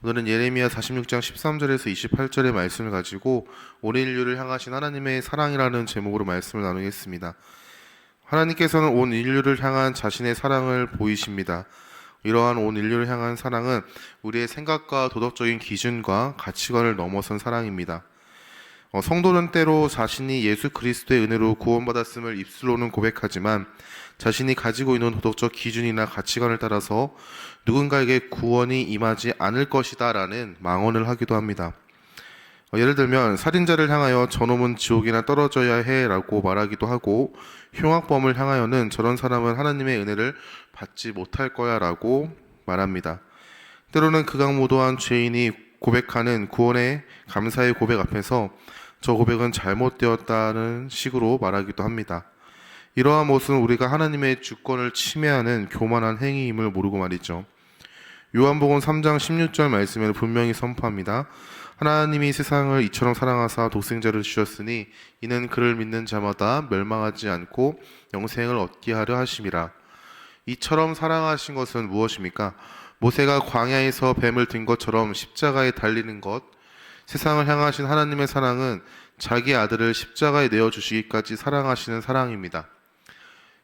오늘은 예레미야 46장 13절에서 28절의 말씀을 가지고 온 인류를 향하신 하나님의 사랑이라는 제목으로 말씀을 나누겠습니다. 하나님께서는 온 인류를 향한 자신의 사랑을 보이십니다. 이러한 온 인류를 향한 사랑은 우리의 생각과 도덕적인 기준과 가치관을 넘어선 사랑입니다. 어, 성도는 때로 자신이 예수 그리스도의 은혜로 구원받았음을 입술로는 고백하지만 자신이 가지고 있는 도덕적 기준이나 가치관을 따라서 누군가에게 구원이 임하지 않을 것이다라는 망언을 하기도 합니다. 어, 예를 들면 살인자를 향하여 저놈은 지옥이나 떨어져야 해라고 말하기도 하고 흉악범을 향하여는 저런 사람은 하나님의 은혜를 받지 못할 거야라고 말합니다. 때로는 극악무도한 죄인이 고백하는 구원의 감사의 고백 앞에서 저 고백은 잘못되었다는 식으로 말하기도 합니다. 이러한 모습은 우리가 하나님의 주권을 침해하는 교만한 행위임을 모르고 말이죠. 요한복음 3장 16절 말씀에는 분명히 선포합니다. 하나님이 세상을 이처럼 사랑하사 독생자를 주셨으니 이는 그를 믿는 자마다 멸망하지 않고 영생을 얻게 하려 하심이라. 이처럼 사랑하신 것은 무엇입니까? 모세가 광야에서 뱀을 든 것처럼 십자가에 달리는 것, 세상을 향하신 하나님의 사랑은 자기 아들을 십자가에 내어 주시기까지 사랑하시는 사랑입니다.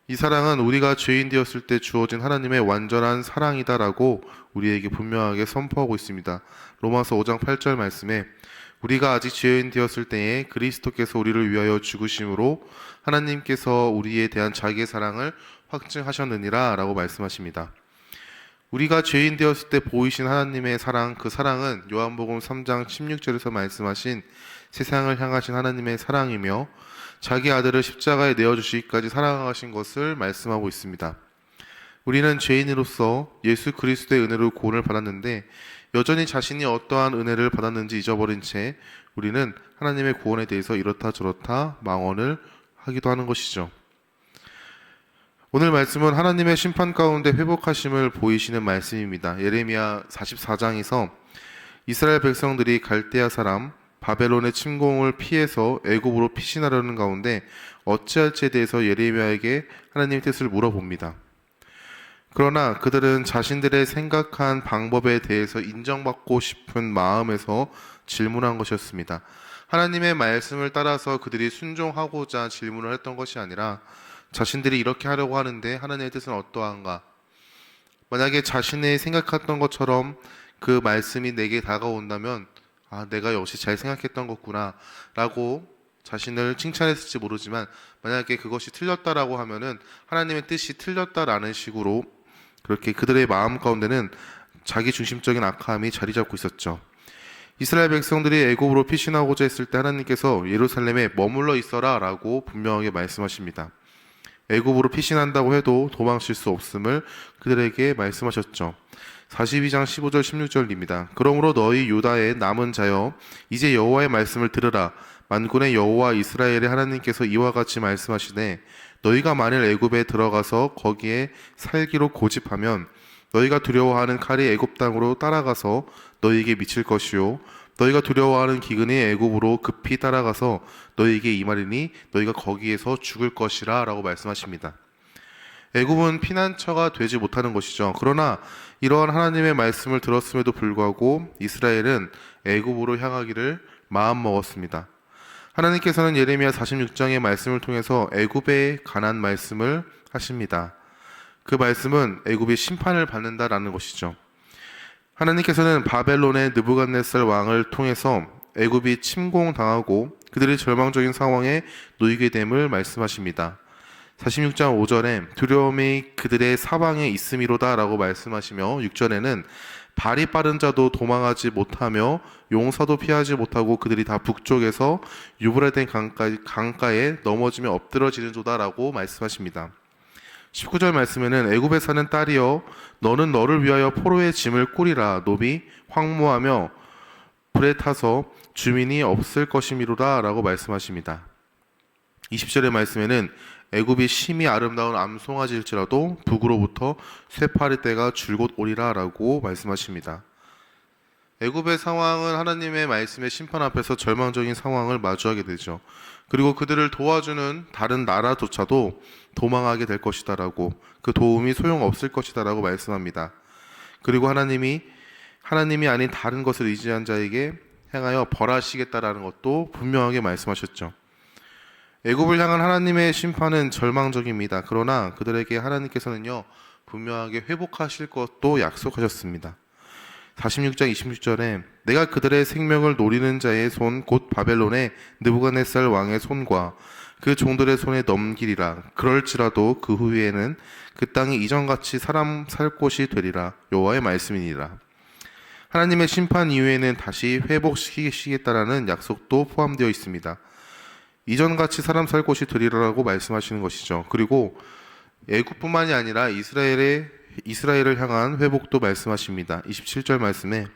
이 사랑은 우리가 죄인 되었을 때 주어진 하나님의 완전한 사랑이다라고 우리에게 분명하게 선포하고 있습니다. 로마서 5장 8절 말씀에 우리가 아직 죄인 되었을 때에 그리스도께서 우리를 위하여 죽으심으로 하나님께서 우리에 대한 자기의 사랑을 확증하셨느니라라고 말씀하십니다. 우리가 죄인 되었을 때 보이신 하나님의 사랑, 그 사랑은 요한복음 3장 16절에서 말씀하신 세상을 향하신 하나님의 사랑이며 자기 아들을 십자가에 내어 주시기까지 사랑하신 것을 말씀하고 있습니다. 우리는 죄인으로서 예수 그리스도의 은혜로 구원을 받았는데 여전히 자신이 어떠한 은혜를 받았는지 잊어버린 채 우리는 하나님의 구원에 대해서 이렇다 저렇다 망언을 하기도 하는 것이죠. 오늘 말씀은 하나님의 심판 가운데 회복하심을 보이시는 말씀입니다. 예레미야 44장에서 이스라엘 백성들이 갈대아 사람 바벨론의 침공을 피해서 애굽으로 피신하려는 가운데 어찌할지에 대해서 예레미야에게 하나님의 뜻을 물어봅니다. 그러나 그들은 자신들의 생각한 방법에 대해서 인정받고 싶은 마음에서 질문한 것이었습니다. 하나님의 말씀을 따라서 그들이 순종하고자 질문을 했던 것이 아니라 자신들이 이렇게 하려고 하는데 하나님의 뜻은 어떠한가? 만약에 자신의 생각했던 것처럼 그 말씀이 내게 다가온다면 아, 내가 역시 잘 생각했던 거구나 라고 자신을 칭찬했을지 모르지만 만약에 그것이 틀렸다라고 하면은 하나님의 뜻이 틀렸다라는 식으로 그렇게 그들의 마음 가운데는 자기 중심적인 악함이 자리 잡고 있었죠. 이스라엘 백성들이 애굽으로 피신하고자 했을 때 하나님께서 예루살렘에 머물러 있어라라고 분명하게 말씀하십니다. 애굽으로 피신한다고 해도 도망칠 수 없음을 그들에게 말씀하셨죠. 42장 15절 16절입니다. 그러므로 너희 유다의 남은 자여 이제 여호와의 말씀을 들으라 만군의 여호와 이스라엘의 하나님께서 이와 같이 말씀하시되 너희가 만일 애굽에 들어가서 거기에 살기로 고집하면 너희가 두려워하는 칼이 애굽 땅으로 따라가서 너희에게 미칠 것이요 너희가 두려워하는 기근이 애굽으로 급히 따라가서 너희에게 이말이니 너희가 거기에서 죽을 것이라라고 말씀하십니다. 애굽은 피난처가 되지 못하는 것이죠. 그러나 이러한 하나님의 말씀을 들었음에도 불구하고 이스라엘은 애굽으로 향하기를 마음 먹었습니다. 하나님께서는 예레미야 46장의 말씀을 통해서 애굽에 관한 말씀을 하십니다. 그 말씀은 애굽이 심판을 받는다라는 것이죠. 하나님께서는 바벨론의 느부갓네살 왕을 통해서 애굽이 침공당하고 그들의 절망적인 상황에 놓이게 됨을 말씀하십니다. 46장 5절에 두려움이 그들의 사방에 있음이로다라고 말씀하시며 6절에는 발이 빠른 자도 도망하지 못하며 용사도 피하지 못하고 그들이 다 북쪽에서 유브라덴 강가, 강가에 넘어지며 엎드러지는 조다라고 말씀하십니다. 19절 말씀에는 애굽에 사는 딸이여 너는 너를 위하여 포로의 짐을 꾸리라 노비 황무하며 불에 타서 주민이 없을 것이미로다라고 말씀하십니다. 20절의 말씀에는 애굽이 심히 아름다운 암송아지일지라도 북으로부터 쇠파리 때가 줄곧 오리라라고 말씀하십니다. 애굽의 상황은 하나님의 말씀의 심판 앞에서 절망적인 상황을 마주하게 되죠. 그리고 그들을 도와주는 다른 나라조차도 도망하게 될 것이다라고 그 도움이 소용없을 것이다라고 말씀합니다. 그리고 하나님이 하나님이 아닌 다른 것을 의지한 자에게 향하여 벌하시겠다라는 것도 분명하게 말씀하셨죠. 애굽을 향한 하나님의 심판은 절망적입니다. 그러나 그들에게 하나님께서는요 분명하게 회복하실 것도 약속하셨습니다. 46장 26절에 내가 그들의 생명을 노리는 자의 손 곧 바벨론의 느부갓네살 왕의 손과 그 종들의 손에 넘기리라 그럴지라도 그 후에는 그 땅이 이전같이 사람 살 곳이 되리라 여호와의 말씀이니라 하나님의 심판 이후에는 다시 회복시키시겠다라는 약속도 포함되어 있습니다. 이전같이 사람 살 곳이 되리라고 말씀하시는 것이죠. 그리고 애굽뿐만이 아니라 이스라엘의 이스라엘을 향한 회복도 말씀하십니다. 27절 말씀에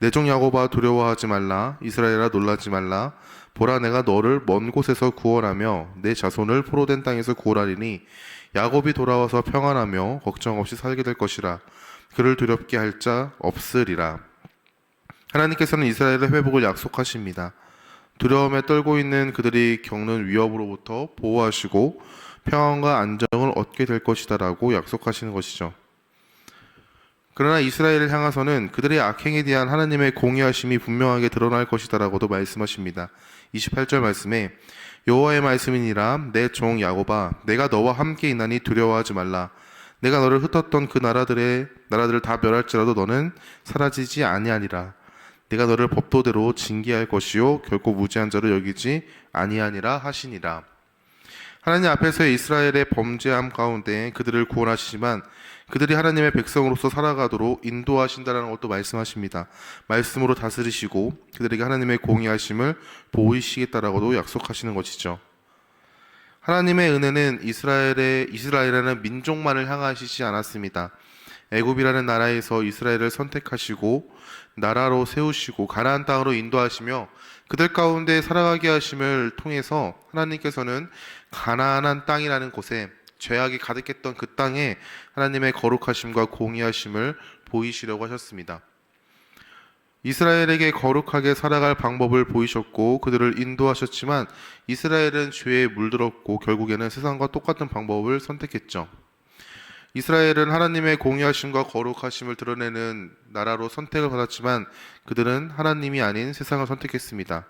내 종 야곱아 두려워하지 말라 이스라엘아 놀라지 말라 보라 내가 너를 먼 곳에서 구원하며 내 자손을 포로된 땅에서 구원하리니 야곱이 돌아와서 평안하며 걱정 없이 살게 될 것이라 그를 두렵게 할 자 없으리라 하나님께서는 이스라엘의 회복을 약속하십니다. 두려움에 떨고 있는 그들이 겪는 위협으로부터 보호하시고 평안과 안정을 얻게 될 것이다라고 약속하시는 것이죠. 그러나 이스라엘을 향해서는 그들의 악행에 대한 하나님의 공의하심이 분명하게 드러날 것이다라고도 말씀하십니다. 28절 말씀에 여호와의 말씀이니라 내 종 야곱아 내가 너와 함께 있나니 두려워하지 말라. 내가 너를 흩었던 그 나라들의 나라들을 다 멸할지라도 너는 사라지지 아니하리라. 내가 너를 법도대로 징계할 것이요 결코 무지한 자로 여기지 아니하니라 하시니라 하나님 앞에서 이스라엘의 범죄함 가운데 그들을 구원하시지만 그들이 하나님의 백성으로서 살아가도록 인도하신다는 것도 말씀하십니다. 말씀으로 다스리시고 그들에게 하나님의 공의하심을 보이시겠다라고도 약속하시는 것이죠. 하나님의 은혜는 이스라엘의 이스라엘이라는 민족만을 향하시지 않았습니다. 애굽이라는 나라에서 이스라엘을 선택하시고 나라로 세우시고 가나안 땅으로 인도하시며 그들 가운데 살아가게 하심을 통해서 하나님께서는 가나안한 땅이라는 곳에 죄악이 가득했던 그 땅에 하나님의 거룩하심과 공의하심을 보이시려고 하셨습니다. 이스라엘에게 거룩하게 살아갈 방법을 보이셨고 그들을 인도하셨지만 이스라엘은 죄에 물들었고 결국에는 세상과 똑같은 방법을 선택했죠. 이스라엘은 하나님의 공의하심과 거룩하심을 드러내는 나라로 선택을 받았지만 그들은 하나님이 아닌 세상을 선택했습니다.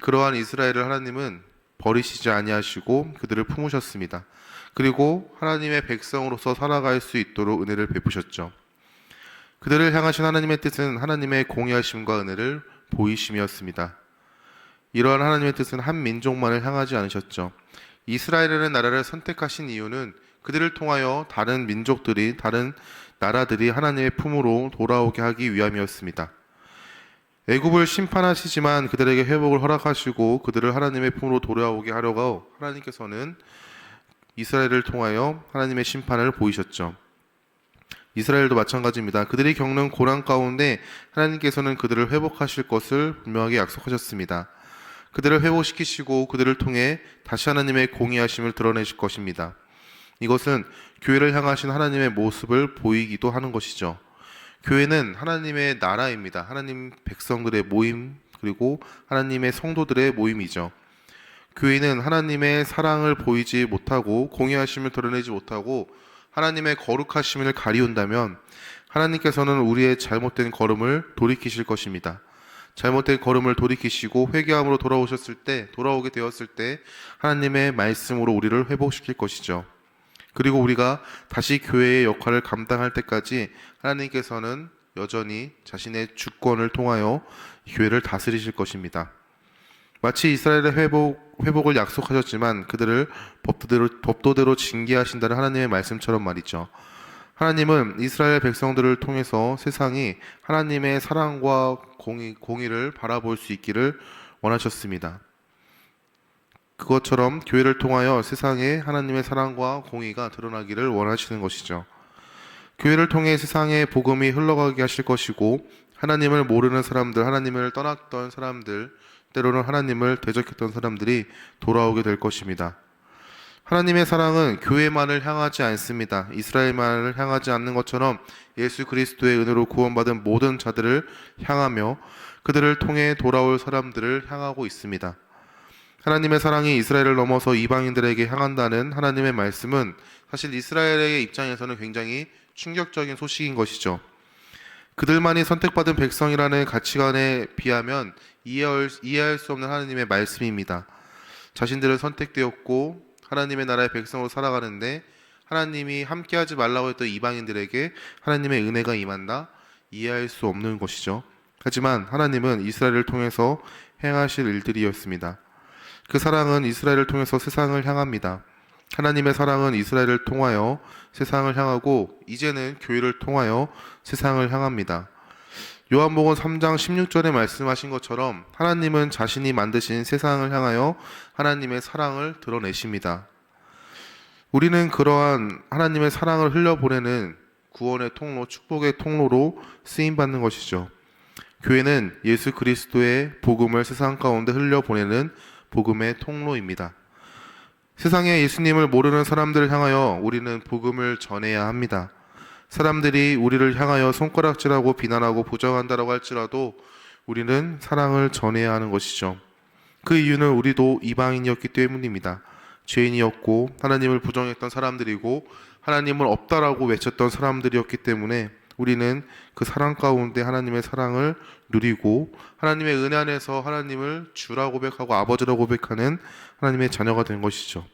그러한 이스라엘을 하나님은 버리시지 아니하시고 그들을 품으셨습니다. 그리고 하나님의 백성으로서 살아갈 수 있도록 은혜를 베푸셨죠. 그들을 향하신 하나님의 뜻은 하나님의 공의하심과 은혜를 보이심이었습니다. 이러한 하나님의 뜻은 한 민족만을 향하지 않으셨죠. 이스라엘이라는 나라를 선택하신 이유는 그들을 통하여 다른 민족들이 다른 나라들이 하나님의 품으로 돌아오게 하기 위함이었습니다. 애굽을 심판하시지만 그들에게 회복을 허락하시고 그들을 하나님의 품으로 돌아오게 하려고 하나님께서는 이스라엘을 통하여 하나님의 심판을 보이셨죠. 이스라엘도 마찬가지입니다. 그들이 겪는 고난 가운데 하나님께서는 그들을 회복하실 것을 분명하게 약속하셨습니다. 그들을 회복시키시고 그들을 통해 다시 하나님의 공의하심을 드러내실 것입니다. 이것은 교회를 향하신 하나님의 모습을 보이기도 하는 것이죠. 교회는 하나님의 나라입니다. 하나님 백성들의 모임 그리고 하나님의 성도들의 모임이죠. 교회는 하나님의 사랑을 보이지 못하고 공의하심을 드러내지 못하고 하나님의 거룩하심을 가리운다면 하나님께서는 우리의 잘못된 걸음을 돌이키실 것입니다. 잘못된 걸음을 돌이키시고 회개함으로 돌아오셨을 때 돌아오게 되었을 때 하나님의 말씀으로 우리를 회복시킬 것이죠. 그리고 우리가 다시 교회의 역할을 감당할 때까지 하나님께서는 여전히 자신의 주권을 통하여 교회를 다스리실 것입니다. 마치 이스라엘의 회복, 회복을 약속하셨지만 그들을 법도대로, 법도대로 징계하신다는 하나님의 말씀처럼 말이죠. 하나님은 이스라엘 백성들을 통해서 세상이 하나님의 사랑과 공의, 공의를 바라볼 수 있기를 원하셨습니다. 그것처럼 교회를 통하여 세상에 하나님의 사랑과 공의가 드러나기를 원하시는 것이죠. 교회를 통해 세상에 복음이 흘러가게 하실 것이고 하나님을 모르는 사람들, 하나님을 떠났던 사람들, 때로는 하나님을 대적했던 사람들이 돌아오게 될 것입니다. 하나님의 사랑은 교회만을 향하지 않습니다. 이스라엘만을 향하지 않는 것처럼 예수 그리스도의 은혜로 구원받은 모든 자들을 향하며 그들을 통해 돌아올 사람들을 향하고 있습니다. 하나님의 사랑이 이스라엘을 넘어서 이방인들에게 향한다는 하나님의 말씀은 사실 이스라엘의 입장에서는 굉장히 충격적인 소식인 것이죠. 그들만이 선택받은 백성이라는 가치관에 비하면 이해할, 이해할 수 없는 하나님의 말씀입니다. 자신들은 선택되었고 하나님의 나라의 백성으로 살아가는데 하나님이 함께하지 말라고 했던 이방인들에게 하나님의 은혜가 임한다 이해할 수 없는 것이죠. 하지만 하나님은 이스라엘을 통해서 행하실 일들이었습니다. 그 사랑은 이스라엘을 통해서 세상을 향합니다. 하나님의 사랑은 이스라엘을 통하여 세상을 향하고 이제는 교회를 통하여 세상을 향합니다. 요한복음 3장 16절에 말씀하신 것처럼 하나님은 자신이 만드신 세상을 향하여 하나님의 사랑을 드러내십니다. 우리는 그러한 하나님의 사랑을 흘려보내는 구원의 통로, 축복의 통로로 쓰임 받는 것이죠. 교회는 예수 그리스도의 복음을 세상 가운데 흘려보내는 복음의 통로입니다. 세상에 예수님을 모르는 사람들을 향하여 우리는 복음을 전해야 합니다. 사람들이 우리를 향하여 손가락질하고 비난하고 부정한다라고 할지라도 우리는 사랑을 전해야 하는 것이죠. 그 이유는 우리도 이방인이었기 때문입니다. 죄인이었고 하나님을 부정했던 사람들이고 하나님을 없다라고 외쳤던 사람들이었기 때문에 우리는 그 사랑 가운데 하나님의 사랑을 누리고 하나님의 은혜 안에서 하나님을 주라 고백하고 아버지라 고백하는 하나님의 자녀가 된 것이죠.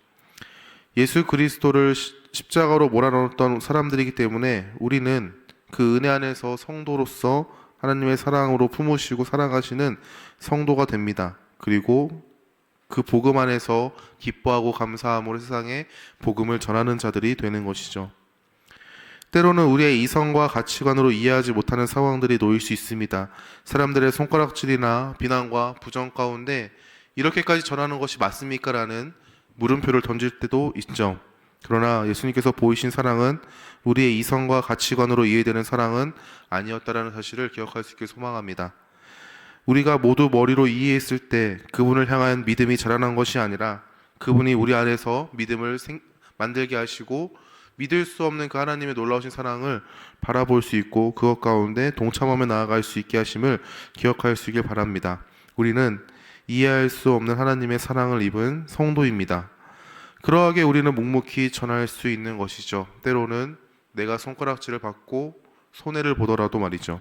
예수 그리스도를 시- 십자가로 몰아넣었던 사람들이기 때문에 우리는 그 은혜 안에서 성도로서 하나님의 사랑으로 품으시고 사랑하시는 성도가 됩니다. 그리고 그 복음 안에서 기뻐하고 감사함으로 세상에 복음을 전하는 자들이 되는 것이죠. 때로는 우리의 이성과 가치관으로 이해하지 못하는 상황들이 놓일 수 있습니다. 사람들의 손가락질이나 비난과 부정 가운데 이렇게까지 전하는 것이 맞습니까? 라는 물음표를 던질 때도 있죠. 그러나 예수님께서 보이신 사랑은 우리의 이성과 가치관으로 이해되는 사랑은 아니었다라는 사실을 기억할 수 있길 소망합니다. 우리가 모두 머리로 이해했을 때 그분을 향한 믿음이 자라난 것이 아니라 그분이 우리 안에서 믿음을 생- 만들게 하시고 믿을 수 없는 그 하나님의 놀라우신 사랑을 바라볼 수 있고 그것 가운데 동참하며 나아갈 수 있게 하심을 기억할 수 있길 바랍니다. 우리는 이해할 수 없는 하나님의 사랑을 입은 성도입니다. 그러하게 우리는 묵묵히 전할 수 있는 것이죠. 때로는 내가 손가락질을 받고 손해를 보더라도 말이죠.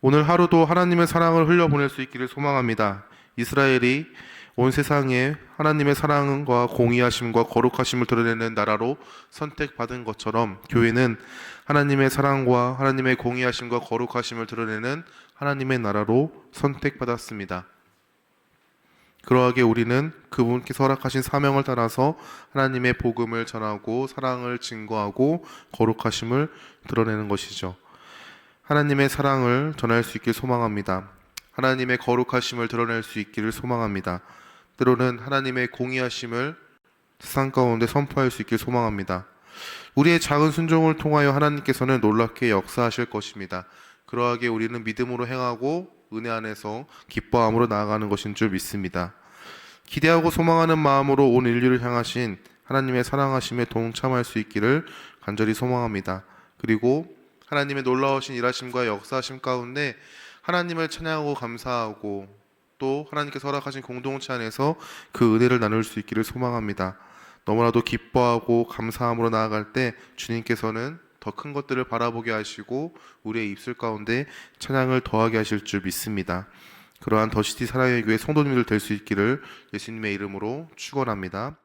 오늘 하루도 하나님의 사랑을 흘려보낼 수 있기를 소망합니다. 이스라엘이 온 세상에 하나님의 사랑과 공의하심과 거룩하심을 드러내는 나라로 선택받은 것처럼 교회는 하나님의 사랑과 하나님의 공의하심과 거룩하심을 드러내는 하나님의 나라로 선택받았습니다. 그러하게 우리는 그분께서 허락하신 사명을 따라서 하나님의 복음을 전하고 사랑을 증거하고 거룩하심을 드러내는 것이죠. 하나님의 사랑을 전할 수 있길 소망합니다. 하나님의 거룩하심을 드러낼 수 있기를 소망합니다. 때로는 하나님의 공의하심을 세상 가운데 선포할 수 있길 소망합니다. 우리의 작은 순종을 통하여 하나님께서는 놀랍게 역사하실 것입니다. 그러하게 우리는 믿음으로 행하고 은혜 안에서 기뻐함으로 나아가는 것인 줄 믿습니다. 기대하고 소망하는 마음으로 온 인류를 향하신 하나님의 사랑하심에 동참할 수 있기를 간절히 소망합니다. 그리고 하나님의 놀라우신 일하심과 역사하심 가운데 하나님을 찬양하고 감사하고 또 하나님께서 허락하신 공동체 안에서 그 은혜를 나눌 수 있기를 소망합니다. 너무나도 기뻐하고 감사함으로 나아갈 때 주님께서는 더 큰 것들을 바라보게 하시고 우리의 입술 가운데 찬양을 더하게 하실 줄 믿습니다. 그러한 더시티 사랑의 교회 성도님들 될 수 있기를 예수님의 이름으로 축원합니다.